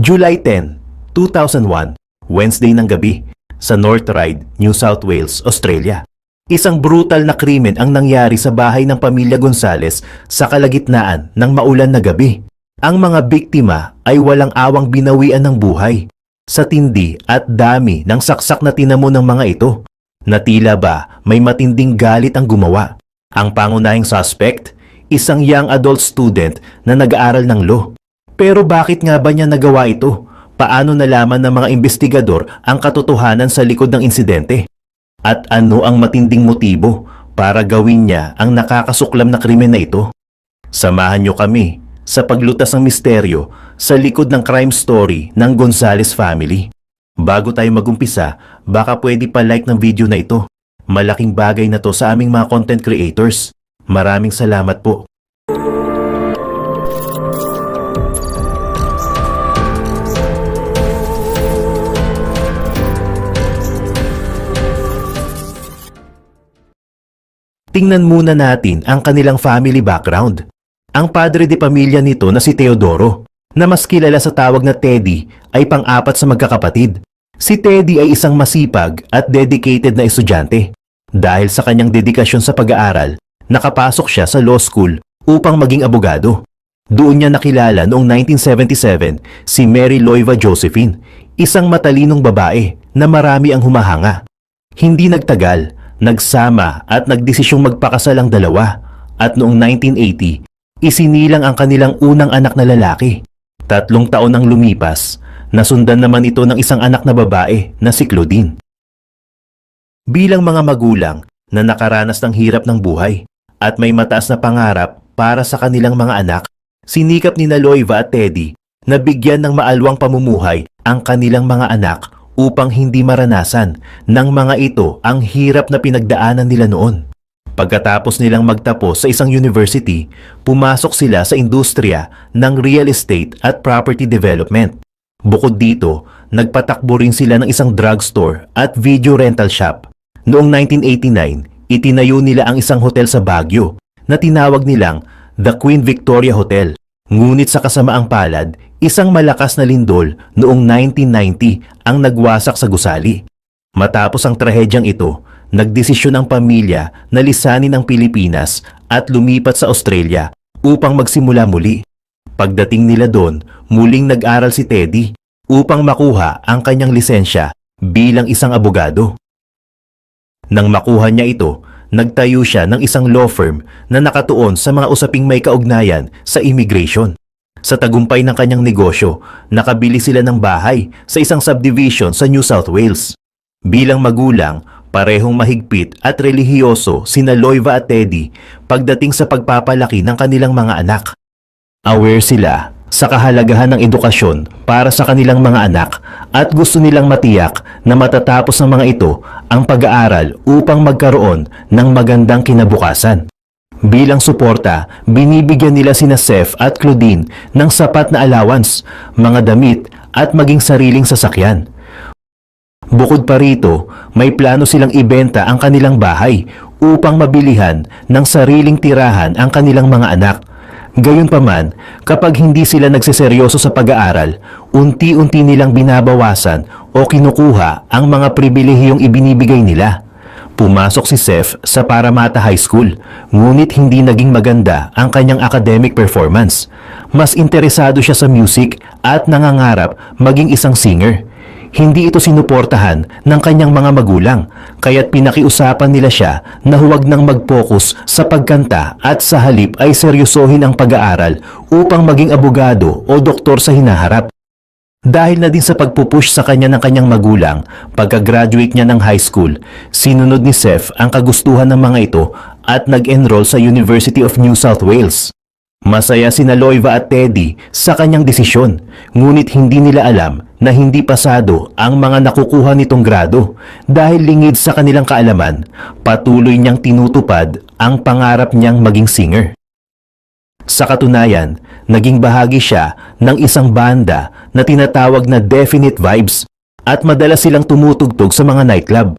July 10, 2001, Wednesday ng gabi, sa North Ryde, New South Wales, Australia. Isang brutal na krimen ang nangyari sa bahay ng pamilya Gonzales sa kalagitnaan ng maulan na gabi. Ang mga biktima ay walang awang binawian ng buhay sa tindi at dami ng saksak na tinamo ng mga ito. Na tila ba may matinding galit ang gumawa. Ang pangunahing suspect, isang young adult student na nag-aaral ng law. Pero bakit nga ba niya nagawa ito? Paano nalaman ng mga investigador ang katotohanan sa likod ng insidente? At ano ang matinding motibo para gawin niya ang nakakasuklam na krimen na ito? Samahan niyo kami sa paglutas ng misteryo sa likod ng crime story ng Gonzales family. Bago tayo magumpisa, baka pwede pa like ng video na ito. Malaking bagay na to sa aming mga content creators. Maraming salamat po. Tingnan muna natin ang kanilang family background. Ang padre de pamilya nito na si Teodoro, na mas kilala sa tawag na Teddy, ay pang-apat sa magkakapatid. Si Teddy ay isang masipag at dedicated na estudyante. Dahil sa kanyang dedikasyon sa pag-aaral, nakapasok siya sa law school upang maging abogado. Doon niya nakilala noong 1977 si Mary Loiva Josephine, isang matalinong babae na marami ang humahanga. Hindi nagtagal, nagsama at nagdesisyong magpakasal ang dalawa at noong 1980, isinilang ang kanilang unang anak na lalaki. Tatlong taon ang lumipas, nasundan naman ito ng isang anak na babae na si Claudine. Bilang mga magulang na nakaranas ng hirap ng buhay at may mataas na pangarap para sa kanilang mga anak, sinikap ni Loiva at Teddy na bigyan ng maalwang pamumuhay ang kanilang mga anak upang hindi maranasan ng mga ito ang hirap na pinagdaanan nila noon. Pagkatapos nilang magtapos sa isang university, pumasok sila sa industriya ng real estate at property development. Bukod dito, nagpatakbo rin sila ng isang drugstore at video rental shop. Noong 1989, itinayo nila ang isang hotel sa Baguio na tinawag nilang The Queen Victoria Hotel. Ngunit sa kasamaang palad, isang malakas na lindol noong 1990 ang nagwasak sa gusali. Matapos ang trahedyang ito, nagdesisyon ang pamilya na lisanin ang Pilipinas at lumipat sa Australia upang magsimula muli. Pagdating nila doon, muling nag-aral si Teddy upang makuha ang kanyang lisensya bilang isang abogado. Nang makuha niya ito, nagtayo siya ng isang law firm na nakatuon sa mga usaping may kaugnayan sa immigration. Sa tagumpay ng kanyang negosyo, nakabili sila ng bahay sa isang subdivision sa New South Wales. Bilang magulang, parehong mahigpit at relihiyoso sina Loiva at Teddy pagdating sa pagpapalaki ng kanilang mga anak. Aware sila sa kahalagahan ng edukasyon para sa kanilang mga anak at gusto nilang matiyak na matatapos ng mga ito ang pag-aaral upang magkaroon ng magandang kinabukasan. Bilang suporta, binibigyan nila sina Seth at Claudine ng sapat na allowance, mga damit at maging sariling sasakyan. Bukod pa rito, may plano silang ibenta ang kanilang bahay upang mabilihan ng sariling tirahan ang kanilang mga anak. Gayunpaman, kapag hindi sila nagseseryoso sa pag-aaral, unti-unti nilang binabawasan o kinukuha ang mga pribilehiyong ibinibigay nila. Pumasok si Seth sa Paramata High School, ngunit hindi naging maganda ang kanyang academic performance. Mas interesado siya sa music at nangangarap maging isang singer. Hindi ito sinuportahan ng kanyang mga magulang, kaya't pinakiusapan nila siya na huwag nang mag-focus sa pagkanta at sa halip ay seryosohin ang pag-aaral upang maging abogado o doktor sa hinaharap. Dahil na din sa pagpupush sa kanya ng kanyang magulang, pagka-graduate niya ng high school, sinunod ni Seth ang kagustuhan ng mga ito at nag-enroll sa University of New South Wales. Masaya sina Loiva at Teddy sa kanyang desisyon, ngunit hindi nila alam na hindi pasado ang mga nakukuha nitong grado dahil lingid sa kanilang kaalaman, patuloy niyang tinutupad ang pangarap niyang maging singer. Sa katunayan, naging bahagi siya ng isang banda na tinatawag na Definite Vibes at madalas silang tumutugtog sa mga nightclub.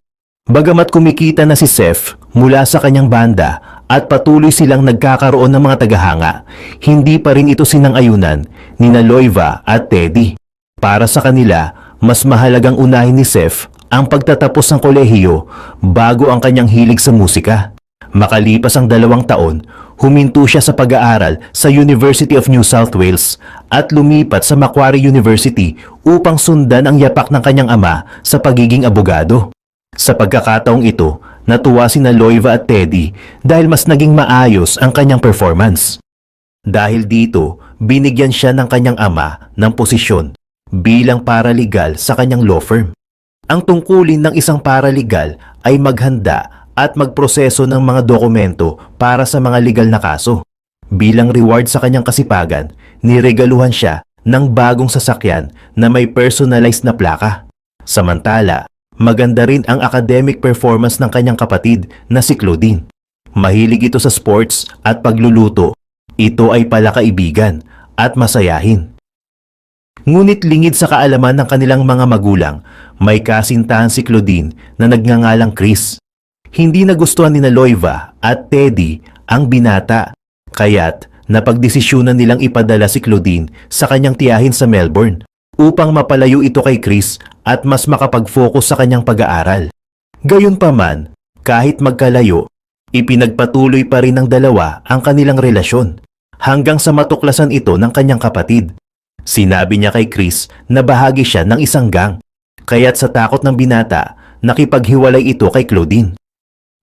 Bagamat kumikita na si Seth mula sa kanyang banda at patuloy silang nagkakaroon ng mga tagahanga, hindi pa rin ito sinang-ayunan ni Loiva at Teddy. Para sa kanila, mas mahalagang unahin ni Seth ang pagtatapos ng kolehiyo bago ang kanyang hilig sa musika. Makalipas ang dalawang taon, huminto siya sa pag-aaral sa University of New South Wales at lumipat sa Macquarie University upang sundan ang yapak ng kanyang ama sa pagiging abogado. Sa pagkakataong ito, natuwa sina Loiva at Teddy dahil mas naging maayos ang kanyang performance. Dahil dito, binigyan siya ng kanyang ama ng posisyon bilang paralegal sa kanyang law firm. Ang tungkulin ng isang paralegal ay maghanda at magproseso ng mga dokumento para sa mga legal na kaso. Bilang reward sa kanyang kasipagan, niregaluhan siya ng bagong sasakyan na may personalized na plaka. Samantala, maganda rin ang academic performance ng kanyang kapatid na si Claudine. Mahilig ito sa sports at pagluluto. Ito ay palakaibigan at masayahin. Ngunit lingid sa kaalaman ng kanilang mga magulang, may kasintahan si Claudine na nagngangalang Chris. Hindi nagustuhan ni Loiva at Teddy ang binata, kaya't napagdesisyonan nilang ipadala si Claudine sa kanyang tiyahin sa Melbourne upang mapalayo ito kay Chris at mas makapag-focus sa kanyang pag-aaral. Gayunpaman, kahit magkalayo, ipinagpatuloy pa rin ng dalawa ang kanilang relasyon hanggang sa matuklasan ito ng kanyang kapatid. Sinabi niya kay Chris na bahagi siya ng isang gang, kaya't sa takot ng binata, nakipaghiwalay ito kay Claudine.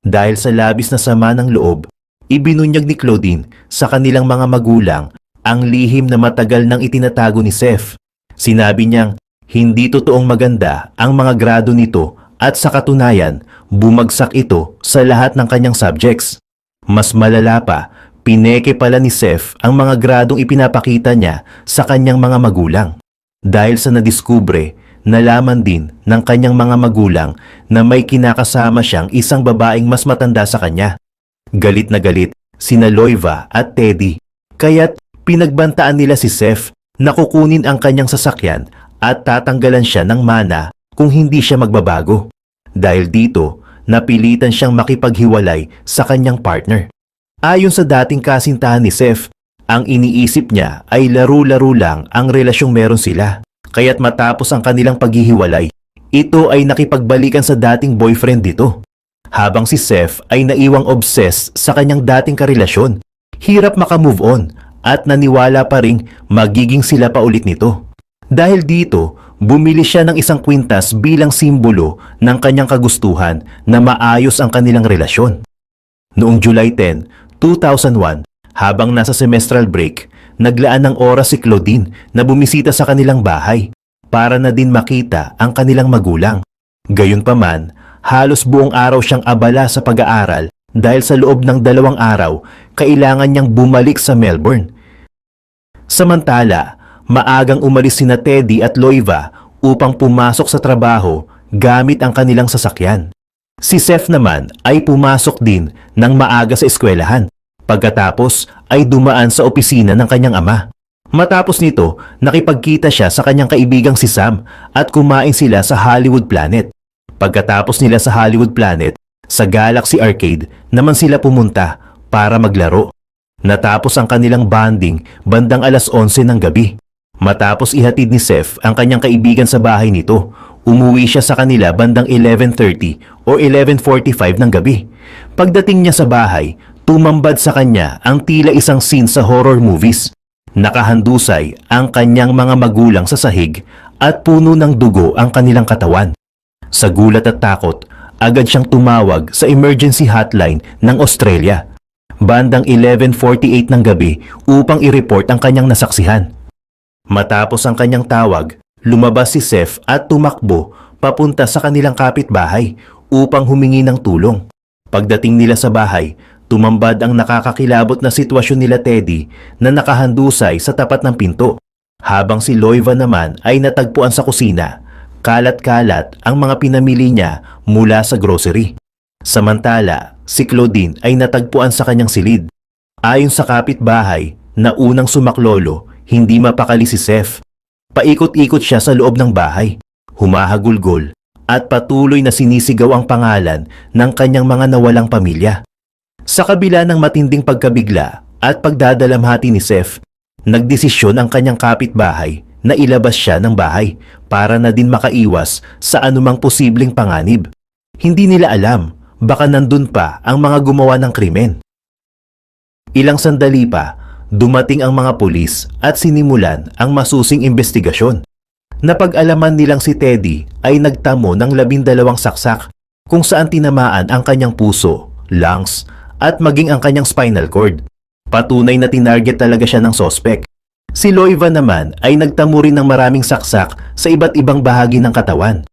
Dahil sa labis na sama ng loob, ibinunyag ni Claudine sa kanilang mga magulang ang lihim na matagal nang itinatago ni Seth. Sinabi niyang hindi totoong maganda ang mga grado nito at sa katunayan, bumagsak ito sa lahat ng kanyang subjects. Mas malala pa, pineke pala ni Seth ang mga gradong ipinapakita niya sa kanyang mga magulang. Dahil sa nadiskubre, nalaman din ng kanyang mga magulang na may kinakasama siyang isang babaeng mas matanda sa kanya. Galit na galit sina Loiva at Teddy, kaya't pinagbantaan nila si Seth na kukunin ang kanyang sasakyan at tatanggalan siya ng mana kung hindi siya magbabago. Dahil dito, napilitan siyang makipaghiwalay sa kanyang partner. Ayon sa dating kasintahan ni Seth, ang iniisip niya ay laro-laro lang ang relasyong meron sila. Kaya't matapos ang kanilang paghihiwalay, ito ay nakipagbalikan sa dating boyfriend dito. Habang si Seth ay naiwang obsessed sa kanyang dating karelasyon, hirap makamove on at naniwala pa ring magiging sila pa ulit nito. Dahil dito, bumili siya ng isang kwintas bilang simbolo ng kanyang kagustuhan na maayos ang kanilang relasyon. Noong July 10, 2001, habang nasa semestral break, naglaan ng oras si Claudine na bumisita sa kanilang bahay para na din makita ang kanilang magulang. Gayunpaman, halos buong araw siyang abala sa pag-aaral dahil sa loob ng dalawang araw, kailangan niyang bumalik sa Melbourne. Samantala, maagang umalis sina Teddy at Loiva upang pumasok sa trabaho gamit ang kanilang sasakyan. Si Seth naman ay pumasok din ng maaga sa eskwelahan. Pagkatapos ay dumaan sa opisina ng kanyang ama. Matapos nito, nakipagkita siya sa kanyang kaibigang si Sam at kumain sila sa Hollywood Planet. Pagkatapos nila sa Hollywood Planet, sa Galaxy Arcade naman sila pumunta para maglaro. Natapos ang kanilang bonding bandang alas 11 ng gabi. Matapos ihatid ni Seth ang kanyang kaibigan sa bahay nito, umuwi siya sa kanila bandang 11.30 o 11.45 ng gabi. Pagdating niya sa bahay, tumambad sa kanya ang tila isang scene sa horror movies. Nakahandusay ang kanyang mga magulang sa sahig at puno ng dugo ang kanilang katawan. Sa gulat at takot, agad siyang tumawag sa emergency hotline ng Australia. Bandang 11.48 ng gabi upang i-report ang kanyang nasaksihan. Matapos ang kanyang tawag, lumabas si Seth at tumakbo papunta sa kanilang kapitbahay upang humingi ng tulong. Pagdating nila sa bahay, tumambad ang nakakakilabot na sitwasyon nila Teddy na nakahandusay sa tapat ng pinto. Habang si Loiva naman ay natagpuan sa kusina, kalat-kalat ang mga pinamili niya mula sa grocery. Samantala, si Claudine ay natagpuan sa kanyang silid. Ayon sa kapitbahay na unang sumaklolo, hindi mapakali si Seth. Paikot-ikot siya sa loob ng bahay, humahagulgol at patuloy na sinisigaw ang pangalan ng kanyang mga nawalang pamilya. Sa kabila ng matinding pagkabigla at pagdadalamhati ni Seth, nagdesisyon ang kanyang kapitbahay na ilabas siya ng bahay para na din makaiwas sa anumang posibleng panganib. Hindi nila alam, baka nandun pa ang mga gumawa ng krimen. Ilang sandali pa, dumating ang mga pulis at sinimulan ang masusing investigasyon. Napag-alaman nilang si Teddy ay nagtamo ng labindalawang saksak kung saan tinamaan ang kanyang puso, lungs, at maging ang kanyang spinal cord. Patunay na tinarget talaga siya ng sospek. Si Loiva naman ay nagtamo rin ng maraming saksak sa iba't ibang bahagi ng katawan.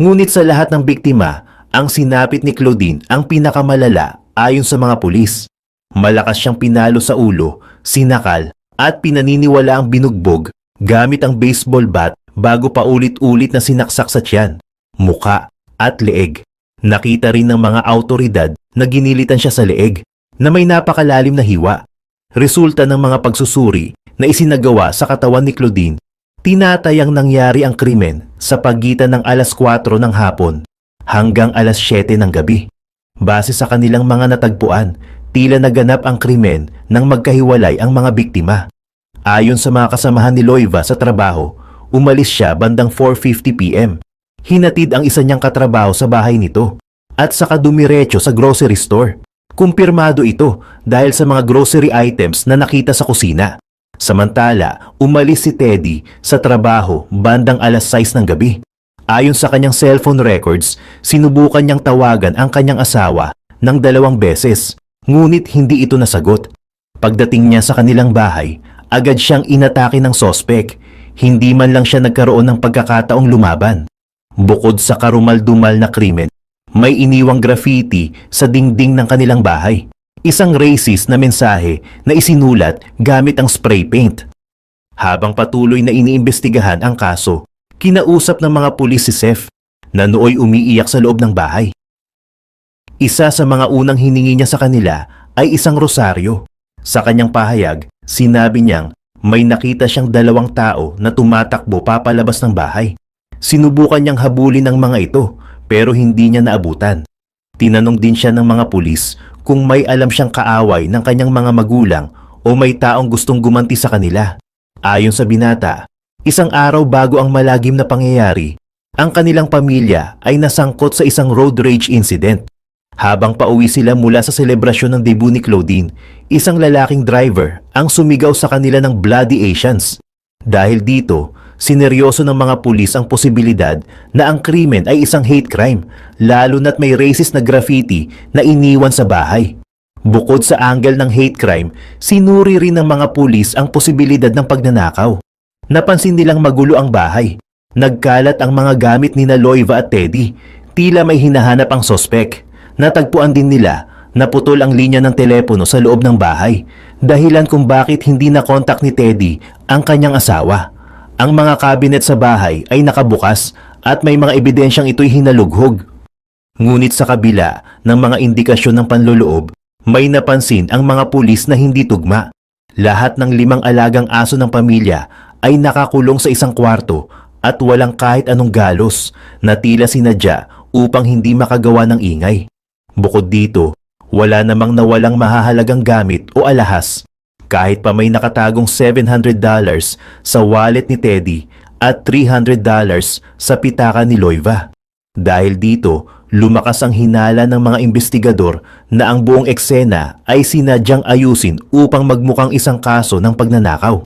Ngunit sa lahat ng biktima, ang sinapit ni Claudine ang pinakamalala ayon sa mga pulis. Malakas siyang pinalo sa ulo, sinakal, at pinaniniwala ang binugbog gamit ang baseball bat bago pa ulit-ulit na sinaksak sa tiyan, muka, at leeg. Nakita rin ng mga autoridad na ginilitan siya sa leeg na may napakalalim na hiwa. Resulta ng mga pagsusuri na isinagawa sa katawan ni Claudine, tinatayang nangyari ang krimen sa pagitan ng alas 4 ng hapon hanggang alas 7 ng gabi. Base sa kanilang mga natagpuan, tila naganap ang krimen nang magkahiwalay ang mga biktima. Ayon sa mga kasamahan ni Loiva sa trabaho, umalis siya bandang 4.50pm. Hinatid ang isa niyang katrabaho sa bahay nito at saka dumiretso sa grocery store. Kumpirmado ito dahil sa mga grocery items na nakita sa kusina. Samantala, umalis si Teddy sa trabaho bandang alas 6 ng gabi. Ayon sa kanyang cellphone records, sinubukan niyang tawagan ang kanyang asawa ng dalawang beses, ngunit hindi ito nasagot. Pagdating niya sa kanilang bahay, agad siyang inatake ng sospek. Hindi man lang siya nagkaroon ng pagkakataong lumaban. Bukod sa karumal-dumal na krimen, may iniwang graffiti sa dingding ng kanilang bahay. Isang racist na mensahe na isinulat gamit ang spray paint. Habang patuloy na iniimbestigahan ang kaso, kinausap ng mga pulis si Seth na nooy umiiyak sa loob ng bahay. Isa sa mga unang hiningi niya sa kanila ay isang rosaryo. Sa kanyang pahayag, sinabi niyang may nakita siyang dalawang tao na tumatakbo papalabas ng bahay. Sinubukan niyang habulin ang mga ito pero hindi niya naabutan. Tinanong din siya ng mga pulis kung may alam siyang kaaway ng kanyang mga magulang o may taong gustong gumanti sa kanila. Ayon sa binata, isang araw bago ang malagim na pangyayari, ang kanilang pamilya ay nasangkot sa isang road rage incident. Habang pauwi sila mula sa selebrasyon ng debut ni Claudine, isang lalaking driver ang sumigaw sa kanila ng Bloody Asians. Dahil dito, sineryoso ng mga pulis ang posibilidad na ang krimen ay isang hate crime, lalo na't may racist na graffiti na iniwan sa bahay. Bukod sa angle ng hate crime, sinuri rin ng mga pulis ang posibilidad ng pagnanakaw. Napansin nilang magulo ang bahay. Nagkalat ang mga gamit ni Loiva at Teddy. Tila may hinahanap ang sospek. Natagpuan din nila na putol ang linya ng telepono sa loob ng bahay. Dahilan kung bakit hindi na kontak ni Teddy ang kanyang asawa. Ang mga kabinet sa bahay ay nakabukas at may mga ebidensyang ito'y hinalughog. Ngunit sa kabila ng mga indikasyon ng panloloob, may napansin ang mga pulis na hindi tugma. Lahat ng limang alagang aso ng pamilya ay nakakulong sa isang kwarto at walang kahit anong galos na tila sinadya upang hindi makagawa ng ingay. Bukod dito, wala namang nawalang mahahalagang gamit o alahas kahit pa may nakatagong $700 sa wallet ni Teddy at $300 sa pitaka ni Loiva. Dahil dito, lumakas ang hinala ng mga investigador na ang buong eksena ay sinadyang ayusin upang magmukhang isang kaso ng pagnanakaw.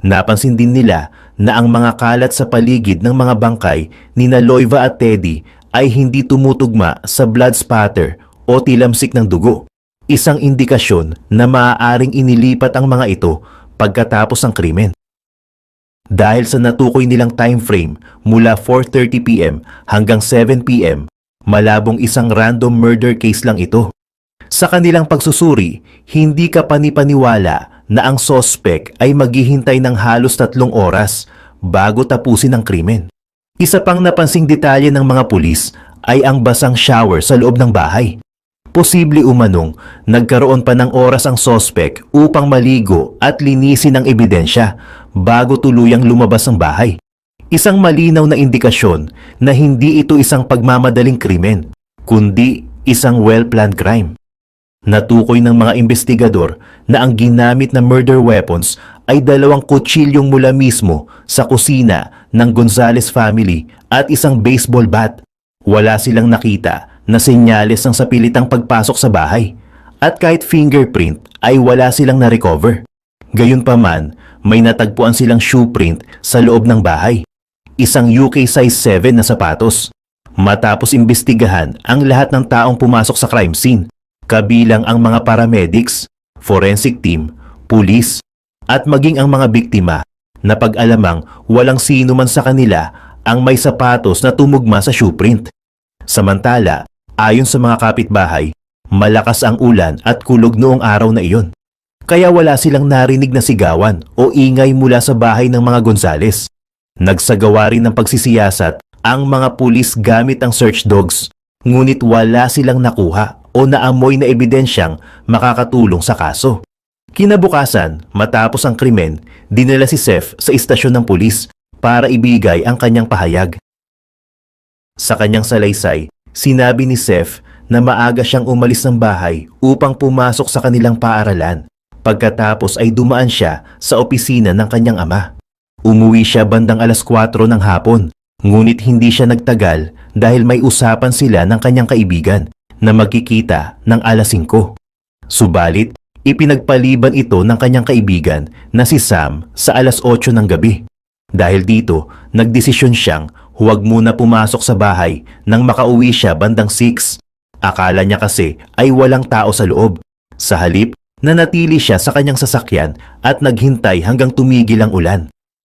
Napansin din nila na ang mga kalat sa paligid ng mga bangkay ni na Loiva at Teddy ay hindi tumutugma sa blood spatter o tilamsik ng dugo. Isang indikasyon na maaaring inilipat ang mga ito pagkatapos ng krimen. Dahil sa natukoy nilang time frame mula 4.30pm hanggang 7pm, malabong isang random murder case lang ito. Sa kanilang pagsusuri, hindi ka panipaniwala na ang sospek ay maghihintay ng halos tatlong oras bago tapusin ang krimen. Isa pang napansing detalye ng mga pulis ay ang basang shower sa loob ng bahay. Posible umanong nagkaroon pa ng oras ang sospek upang maligo at linisin ang ebidensya bago tuluyang lumabas ng bahay. Isang malinaw na indikasyon na hindi ito isang pagmamadaling krimen, kundi isang well-planned crime. Natukoy ng mga investigador na ang ginamit na murder weapons ay dalawang kutsilyong mula mismo sa kusina ng Gonzales family at isang baseball bat. Wala silang nakita na senyales ng sapilitang pagpasok sa bahay at kahit fingerprint ay wala silang na-recover. Gayunpaman, may natagpuan silang shoe print sa loob ng bahay. Isang UK size 7 na sapatos. Matapos imbestigahan ang lahat ng taong pumasok sa crime scene, kabilang ang mga paramedics, forensic team, pulis, at maging ang mga biktima na pag-alamang walang sino man sa kanila ang may sapatos na tumugma sa shoe print. Samantala, ayon sa mga kapitbahay, malakas ang ulan at kulog noong araw na iyon. Kaya wala silang narinig na sigawan o ingay mula sa bahay ng mga Gonzales. Nagsagawa rin ng pagsisiyasat ang mga pulis gamit ang search dogs, ngunit wala silang nakuha o naamoy na ebidensyang makakatulong sa kaso. Kinabukasan, matapos ang krimen, dinala si Seth sa istasyon ng pulis para ibigay ang kanyang pahayag. Sa kanyang salaysay, sinabi ni Seth na maaga siyang umalis ng bahay upang pumasok sa kanilang paaralan. Pagkatapos ay dumaan siya sa opisina ng kanyang ama. Umuwi siya bandang alas 4 ng hapon, ngunit hindi siya nagtagal dahil may usapan sila ng kanyang kaibigan na magkikita ng alas 5. Subalit, ipinagpaliban ito ng kanyang kaibigan na si Sam sa alas 8 ng gabi. Dahil dito, nagdesisyon siyang huwag muna pumasok sa bahay nang makauwi siya bandang 6. Akala niya kasi ay walang tao sa loob. Sa halip, nanatili siya sa kanyang sasakyan at naghintay hanggang tumigil ang ulan.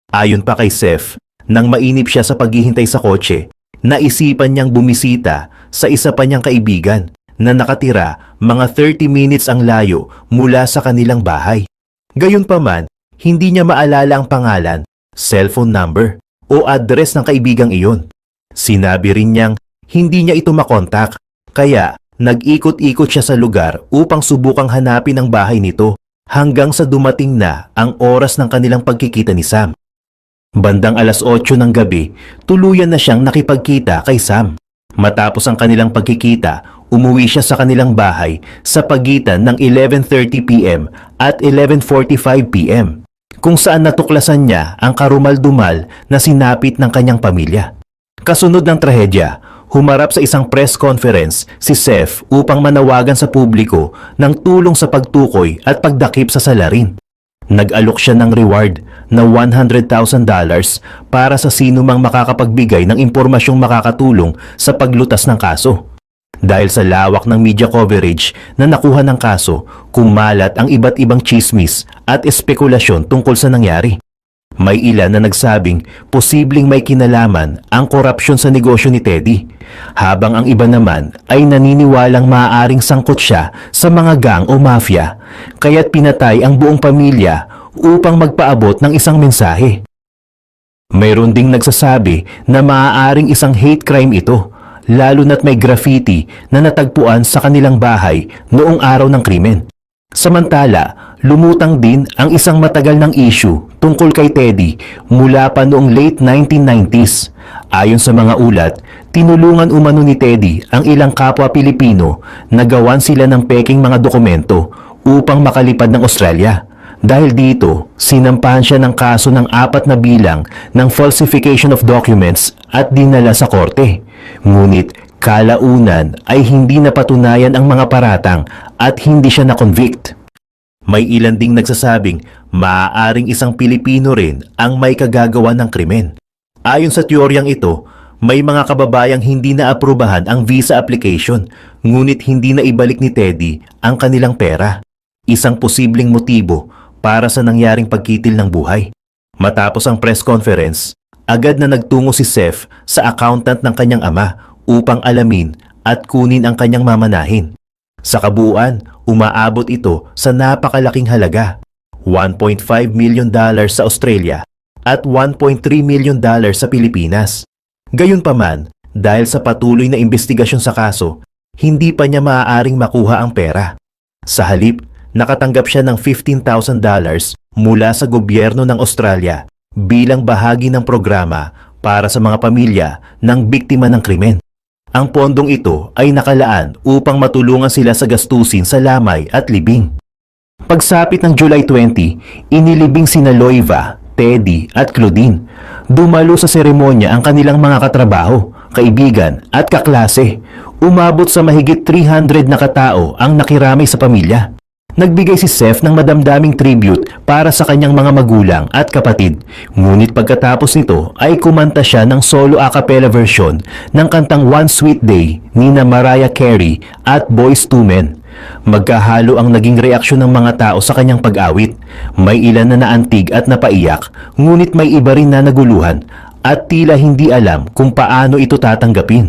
Ayon pa kay Seth, nang mainip siya sa paghihintay sa kotse, naisipan niyang bumisita sa isa pa niyang kaibigan na nakatira mga 30 minutes ang layo mula sa kanilang bahay. Gayunpaman, hindi niya maalala ang pangalan, cellphone number o address ng kaibigang iyon. Sinabi rin niyang hindi niya ito makontak kaya nag-ikot-ikot siya sa lugar upang subukang hanapin ang bahay nito hanggang sa dumating na ang oras ng kanilang pagkikita ni Sam. Bandang alas 8 ng gabi, tuluyan na siyang nakipagkita kay Sam. Matapos ang kanilang pagkikita, umuwi siya sa kanilang bahay sa pagitan ng 11.30pm at 11.45pm kung saan natuklasan niya ang karumal-dumal na sinapit ng kanyang pamilya. Kasunod ng trahedya, humarap sa isang press conference si Seth upang manawagan sa publiko ng tulong sa pagtukoy at pagdakip sa salarin. Nag-alok siya ng reward na $100,000 para sa sino mang makakapagbigay ng impormasyong makakatulong sa paglutas ng kaso. Dahil sa lawak ng media coverage na nakuha ng kaso, kumalat ang iba't ibang chismis at espekulasyon tungkol sa nangyari. May ilan na nagsabing posibleng may kinalaman ang korupsyon sa negosyo ni Teddy, habang ang iba naman ay naniniwalang maaaring sangkot siya sa mga gang o mafia, kaya't pinatay ang buong pamilya upang magpaabot ng isang mensahe. Mayroon ding nagsasabi na maaaring isang hate crime ito, lalo na't may graffiti na natagpuan sa kanilang bahay noong araw ng krimen. Samantala, lumutang din ang isang matagal ng issue tungkol kay Teddy mula pa noong late 1990s. Ayon sa mga ulat, tinulungan umano ni Teddy ang ilang kapwa Pilipino na gawan sila ng peking mga dokumento upang makalipad ng Australia. Dahil dito, sinampahan siya ng kaso ng apat na bilang ng falsification of documents at dinala sa korte. Ngunit kalaunan ay hindi napatunayan ang mga paratang at hindi siya na-convict. May ilan ding nagsasabing maaaring isang Pilipino rin ang may kagagawa ng krimen. Ayon sa teoryang ito, may mga kababayang hindi naaprubahan ang visa application ngunit hindi na ibalik ni Teddy ang kanilang pera. Isang posibleng motibo para sa nangyaring pagkitil ng buhay. Matapos ang press conference, agad na nagtungo si Seth sa accountant ng kanyang ama upang alamin at kunin ang kanyang mamanahin. Sa kabuuan, umaabot ito sa napakalaking halaga, 1.5 million dollars sa Australia at 1.3 million dollars sa Pilipinas. Gayunpaman, dahil sa patuloy na investigasyon sa kaso, hindi pa niya maaaring makuha ang pera. Sa halip, nakatanggap siya ng $15,000 mula sa gobyerno ng Australia bilang bahagi ng programa para sa mga pamilya ng biktima ng krimen. Ang pondong ito ay nakalaan upang matulungan sila sa gastusin sa lamay at libing. Pagsapit ng July 20, inilibing sina Loiva, Teddy at Claudine. Dumalo sa seremonya ang kanilang mga katrabaho, kaibigan at kaklase. Umabot sa mahigit 300 na katao ang nakiramay sa pamilya. Nagbigay si Seth ng madamdaming tribute para sa kanyang mga magulang at kapatid. Ngunit pagkatapos nito ay kumanta siya ng solo a cappella version ng kantang One Sweet Day ni na Mariah Carey at Boyz II Men. Magkahalo ang naging reaksyon ng mga tao sa kanyang pag-awit. May ilan na naantig at napaiyak, ngunit may iba rin na naguluhan at tila hindi alam kung paano ito tatanggapin.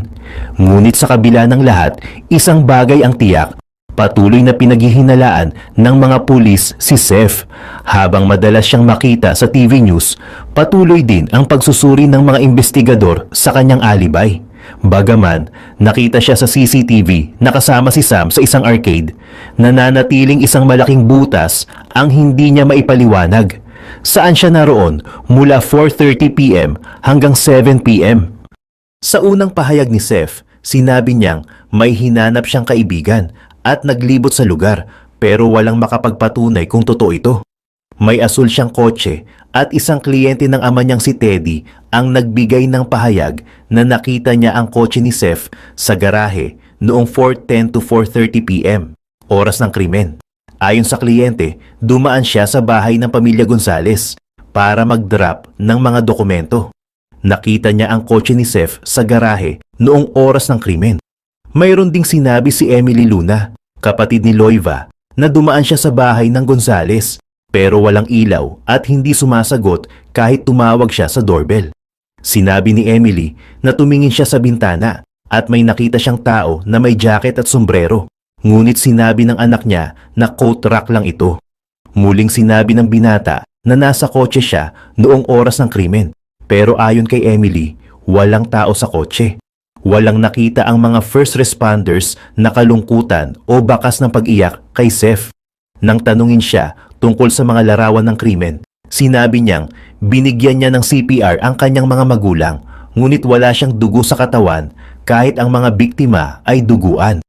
Ngunit sa kabila ng lahat, isang bagay ang tiyak Patuloy na pinaghihinalaan ng mga pulis si Seth. Habang madalas siyang makita sa TV news, patuloy din ang pagsusuri ng mga investigador sa kanyang alibay. Bagaman, nakita siya sa CCTV na kasama si Sam sa isang arcade, nananatiling isang malaking butas ang hindi niya maipaliwanag. Saan siya naroon mula 4.30pm hanggang 7pm? Sa unang pahayag ni Seth, sinabi niyang may hinanap siyang kaibigan at naglibot sa lugar pero walang makapagpatunay kung totoo ito. May asul siyang kotse at isang kliyente ng ama niyang si Teddy ang nagbigay ng pahayag na nakita niya ang kotse ni Seth sa garahe noong 4.10 to 4.30 p.m. oras ng krimen. Ayon sa kliyente, dumaan siya sa bahay ng pamilya Gonzales para mag-drop ng mga dokumento. Nakita niya ang kotse ni Seth sa garahe noong oras ng krimen. Mayroon ding sinabi si Emily Luna, kapatid ni Loiva, na dumaan siya sa bahay ng Gonzales pero walang ilaw at hindi sumasagot kahit tumawag siya sa doorbell. Sinabi ni Emily na tumingin siya sa bintana at may nakita siyang tao na may jacket at sombrero. Ngunit sinabi ng anak niya na coat rack lang ito. Muling sinabi ng binata na nasa kotse siya noong oras ng krimen. Pero ayon kay Emily, walang tao sa kotse. Walang nakita ang mga first responders na kalungkutan o bakas ng pag-iyak kay Seth. Nang tanungin siya tungkol sa mga larawan ng krimen, sinabi niyang binigyan niya ng CPR ang kanyang mga magulang ngunit wala siyang dugo sa katawan kahit ang mga biktima ay duguan.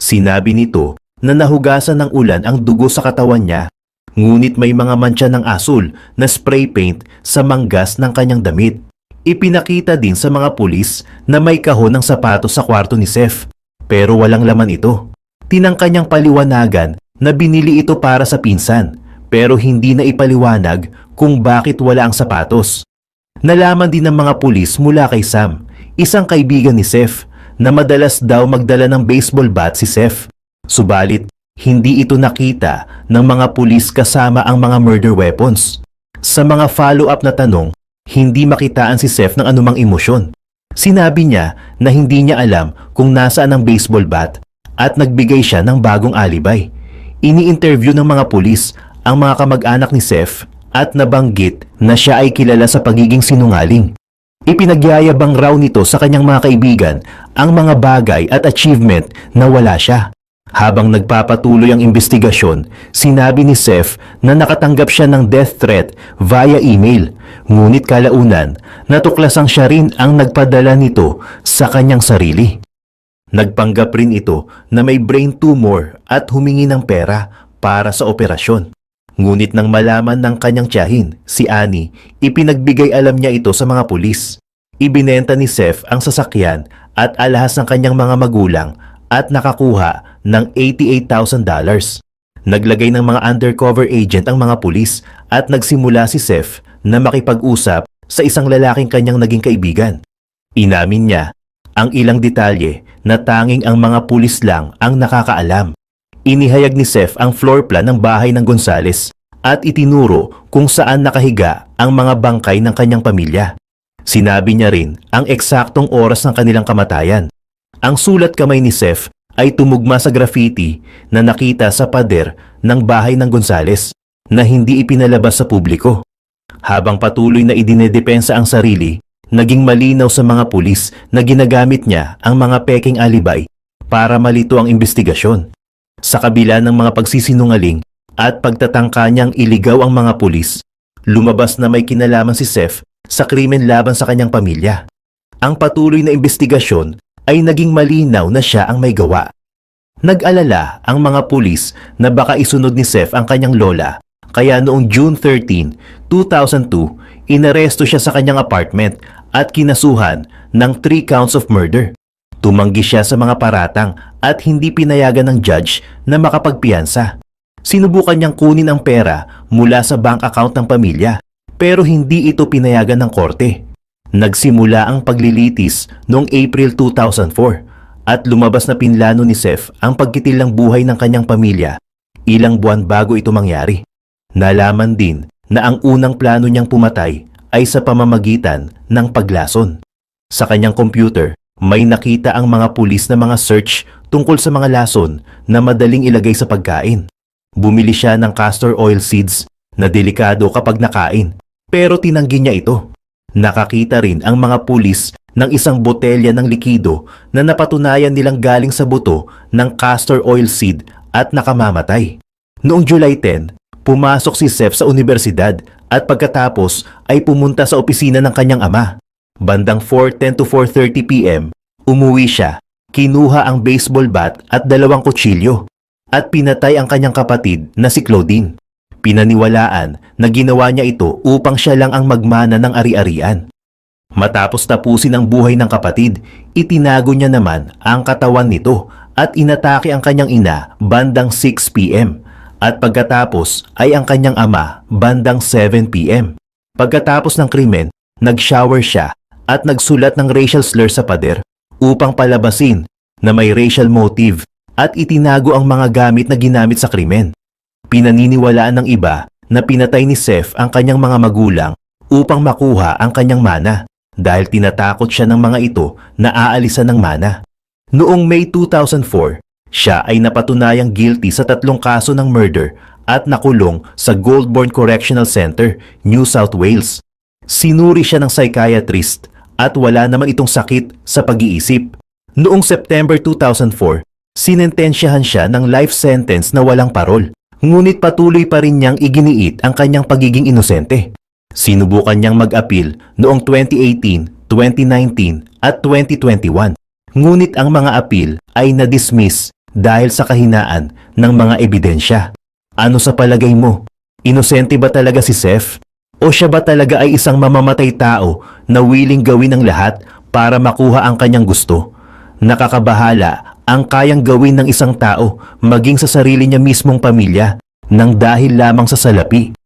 Sinabi nito na nahugasan ng ulan ang dugo sa katawan niya ngunit may mga mantsa ng asul na spray paint sa manggas ng kanyang damit. Ipinakita din sa mga pulis na may kahon ng sapatos sa kwarto ni Seth pero walang laman ito. Tinangka niyang paliwanagan na binili ito para sa pinsan pero hindi na ipaliwanag kung bakit wala ang sapatos. Nalaman din ng mga pulis mula kay Sam, isang kaibigan ni Seth, na madalas daw magdala ng baseball bat si Seth. Subalit, hindi ito nakita ng mga pulis kasama ang mga murder weapons. Sa mga follow-up na tanong, hindi makitaan si Seth ng anumang emosyon. Sinabi niya na hindi niya alam kung nasaan ang baseball bat at nagbigay siya ng bagong alibay. Ini-interview ng mga pulis ang mga kamag-anak ni Seth at nabanggit na siya ay kilala sa pagiging sinungaling. Ipinagyayabang raw nito sa kanyang mga kaibigan ang mga bagay at achievement na wala siya. Habang nagpapatuloy ang investigasyon, sinabi ni Seth na nakatanggap siya ng death threat via email. Ngunit kalaunan, natuklasang siya rin ang nagpadala nito sa kanyang sarili. Nagpanggap rin ito na may brain tumor at humingi ng pera para sa operasyon. Ngunit nang malaman ng kanyang tiyahin, si Annie, ipinagbigay alam niya ito sa mga pulis. Ibinenta ni Seth ang sasakyan at alahas ng kanyang mga magulang at nakakuha ng $88,000. Naglagay ng mga undercover agent ang mga pulis at nagsimula si Seth na makipag-usap sa isang lalaking kanyang naging kaibigan. Inamin niya ang ilang detalye na tanging ang mga pulis lang ang nakakaalam. Inihayag ni Seth ang floor plan ng bahay ng Gonzales at itinuro kung saan nakahiga ang mga bangkay ng kanyang pamilya. Sinabi niya rin ang eksaktong oras ng kanilang kamatayan. Ang sulat kamay ni Seth ay tumugma sa graffiti na nakita sa pader ng bahay ng Gonzales na hindi ipinalabas sa publiko. Habang patuloy na idinedepensa ang sarili, naging malinaw sa mga pulis na ginagamit niya ang mga peking alibay para malito ang investigasyon. Sa kabila ng mga pagsisinungaling at pagtatangka niyang iligaw ang mga pulis, lumabas na may kinalaman si Seth sa krimen laban sa kanyang pamilya. Ang patuloy na investigasyon ay naging malinaw na siya ang may gawa. Nag-alala ang mga pulis na baka isunod ni Seth ang kanyang lola kaya noong June 13, 2002, inaresto siya sa kanyang apartment at kinasuhan ng 3 counts of murder. Tumanggi siya sa mga paratang at hindi pinayagan ng judge na makapagpiyansa. Sinubukan niyang kunin ang pera mula sa bank account ng pamilya pero hindi ito pinayagan ng korte. Nagsimula ang paglilitis noong April 2004 at lumabas na pinlano ni Seth ang pagkitil ng buhay ng kanyang pamilya ilang buwan bago ito mangyari. Nalaman din na ang unang plano niyang pumatay ay sa pamamagitan ng paglason. Sa kanyang computer, may nakita ang mga pulis na mga search tungkol sa mga lason na madaling ilagay sa pagkain. Bumili siya ng castor oil seeds na delikado kapag nakain, pero tinanggi niya ito. Nakakita rin ang mga pulis ng isang botelya ng likido na napatunayan nilang galing sa buto ng castor oil seed at nakamamatay. Noong July 10, pumasok si Seth sa universidad at pagkatapos ay pumunta sa opisina ng kanyang ama. Bandang 4.10 to 4.30 p.m., umuwi siya, kinuha ang baseball bat at dalawang kutsilyo at pinatay ang kanyang kapatid na si Claudine. Pinaniwalaan na ginawa niya ito upang siya lang ang magmana ng ari-arian. Matapos tapusin ang buhay ng kapatid, itinago niya naman ang katawan nito at inatake ang kanyang ina bandang 6 p.m. at pagkatapos ay ang kanyang ama bandang 7 p.m. Pagkatapos ng krimen, nag-shower siya at nagsulat ng racial slur sa pader upang palabasin na may racial motive at itinago ang mga gamit na ginamit sa krimen. Pinaniniwalaan ng iba na pinatay ni Seth ang kanyang mga magulang upang makuha ang kanyang mana dahil tinatakot siya ng mga ito na aalisan ng mana. Noong May 2004, siya ay napatunayang guilty sa tatlong kaso ng murder at nakulong sa Goldborn Correctional Center, New South Wales. Sinuri siya ng psychiatrist at wala naman itong sakit sa pag-iisip. Noong September 2004, sinentensyahan siya ng life sentence na walang parol. Ngunit patuloy pa rin niyang iginiit ang kanyang pagiging inosente. Sinubukan niyang mag-appeal noong 2018, 2019 at 2021. Ngunit ang mga appeal ay na-dismiss dahil sa kahinaan ng mga ebidensya. Ano sa palagay mo? Inosente ba talaga si Seth? O siya ba talaga ay isang mamamatay tao na willing gawin ang lahat para makuha ang kanyang gusto? Nakakabahala ang kayang gawin ng isang tao maging sa sarili niya mismong pamilya nang dahil lamang sa salapi.